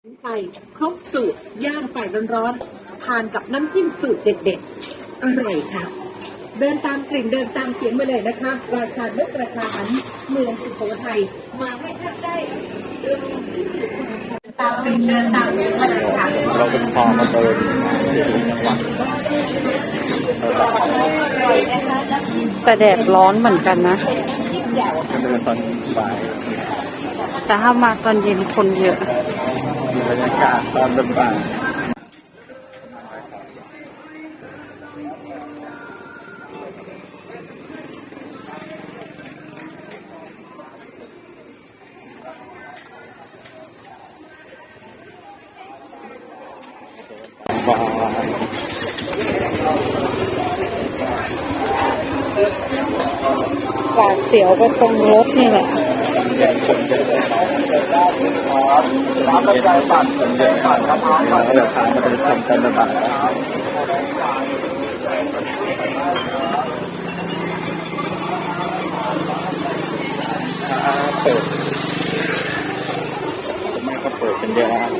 ไทยครบสูตรย่างไฟร้อนๆทานกับน้ำจิ้มสูตรเด็ดๆอร่อยค่ะ เดินตามกลิ่นเดินตามเสียงไปเลยนะคะ ราคาลดราคาอันเมืองสุโขทัยมาให้ท่านได้เดินที่สุโขทัยตามกลิ่นเดินตามเสียงเลยค่ะเราเป็นพอมาเดินที่จังหวัดแต่แดดร้อนเหมือนกันนะแต่ถ้ามาตอนเย็นคนเยอะ บรรยากาศตอนบ่ายบายหวาดเสียวก็ตรงรถนี่แหละ ร้านกระจายบัตรเป็นเดือนบัตรครับร้านกระจายจะเป็นคนกันบัตรเปิดไม่ก็เปิดเป็นเดือนแล้วเ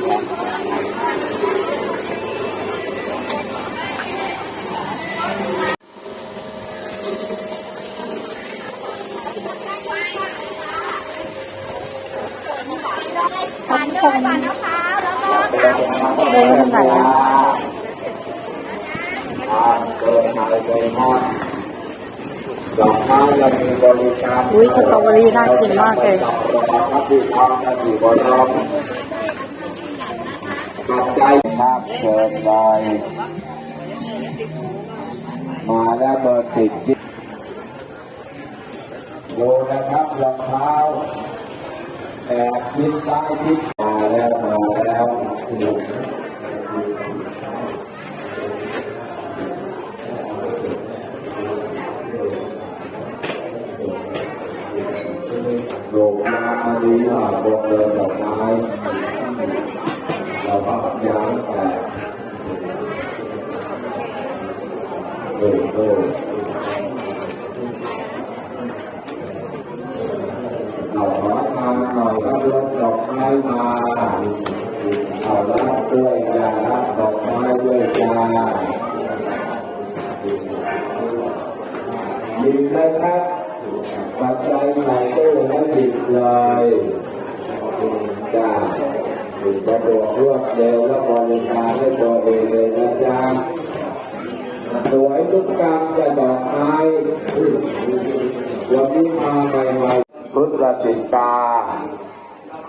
ดินทางไหนาดนั้นอุ้ยสตรอเบอรี่น่ากินมากเลยกับประชาชนที่ทำกันอยู่บนรถปัจจัยมากเกินไปมาแล้วเบอร์ติดดูนะครับรองเท้าแอบทิศซ้ายทิศมาแล้วมา แล้วโรงงานนี้ว่าบนเดินดอกไม้เราก็ย้ายแต่โอ้โหเราขอานหน่อยก็ยกดอกไม้มาเอาละด้วยจารับดอกไม้ด้วยจาดีไหมครับปัจจัยใส่ตู้และติดเลยจ้าสะดวกรวดเร็วและบริการให้ตัวเองเลยนะจ๊ะสวยทุกการจะดอกไม้วันนี้มาใหม่ๆพุทธสิกา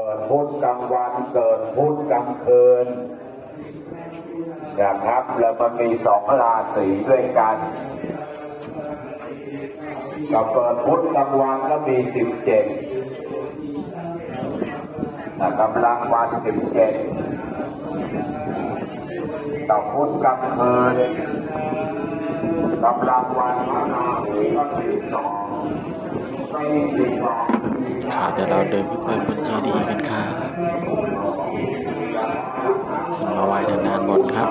กิดพุธกลางวันเกิดพุธกลางคืนนะครับแล้วมันมีสองราศีด้วยกันก็เกิดพุธกลางวันก็มีสิบเจ็ดกำลังวันสิบเจ็ดต่อพุธกลางคืนกำลังวันพระราศีก็สิบสองไม่สิบสอง ค่ะเดี๋ยวเราเดินขึ้นไปบนเจดีย์กันครับขึ้นมาไหว้ด้านด้านบนครับ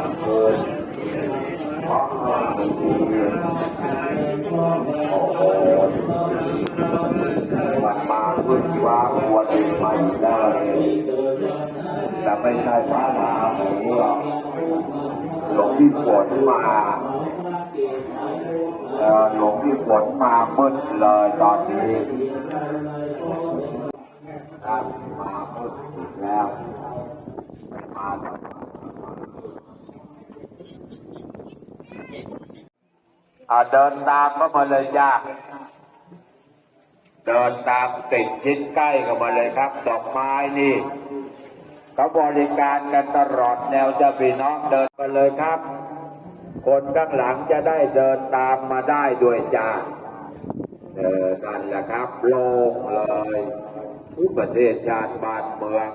มันมาเพึ่งฟ้าควรเป็นไปได้แต่ไม่ใช่พระมหาหมูหรอกหลวงพี่ฝนมา หลวงพี่ฝนมามืดเลยตอนนี้ครับมามืดอีกแล้ว มาอาเดินตามเข้ามาเลยจ้าเดินตามติดชิดใกล้เข้ามาเลยครับดอกไม้นี่เขาบริการกันตลอดแนวจะพี่น้องเดินไปเลยครับ คนข้างหลังจะได้เดินตามมาได้ด้วยจ้าเออนั่นแหละครับโล่งเลยทุกประเทศชาติบ้านเมือง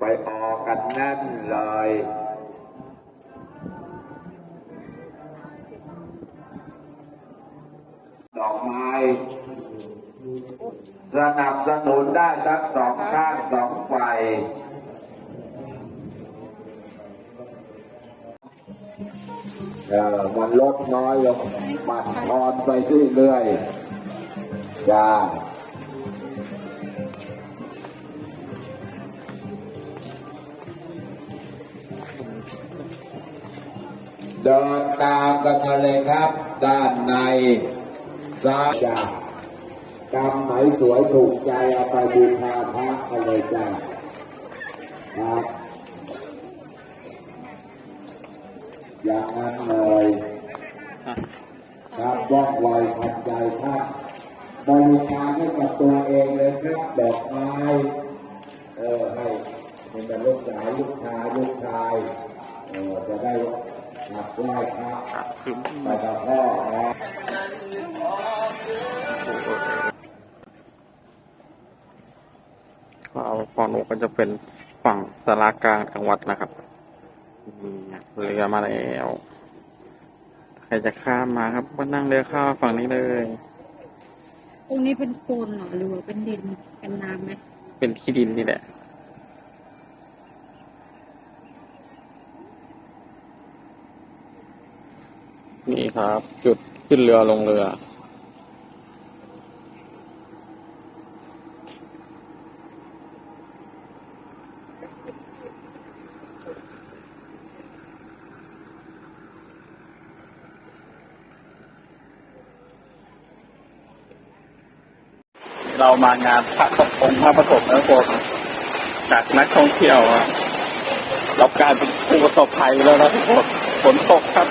ไปออกกันแน่นเลยดอกไม้สนับสนุนได้ทั้งสองข้างสองฝ่าย เออมันลดน้อยลงมันทอนไปเรื่อยๆจ้าเดินตามกันมาเลยครับ ด้านในซ้ายจ้ากำไหนสวยถูกใจเอาไปบูชาพระกันเลยจ้าครับ อย่างนั้นเลยครับว่องไวทันใจครับบริการให้กับตัวเองเลยครับดอกไม้เออให้มันเป็นลูกสาวลูกชายลูกชายเออจะได้ขับไหว้พระไปกับพ่อนะก็เอาฝั่งนู้นก็จะเป็นฝั่งสารากลางจังหวัดนะครับนี่ เรือมาแล้ว ใครจะข้ามมาครับก็นั่งเรือข้ามฝั่งนี้เลยตรงนี้เป็นโคลนเหรอหรือว่าเป็นดินเป็นน้ำไหมเป็นที่ดินนี่แหละนี่ครับ จุดขึ้นเรือลงเรือ เรามางานพระปกองค์พระประสบนะผมจากนักท่องเที่ยวรับการเป็นผู้ประสบภัยแล้วนะทุกคนฝนตกครับ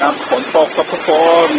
ครับฝนตกครับทุกคน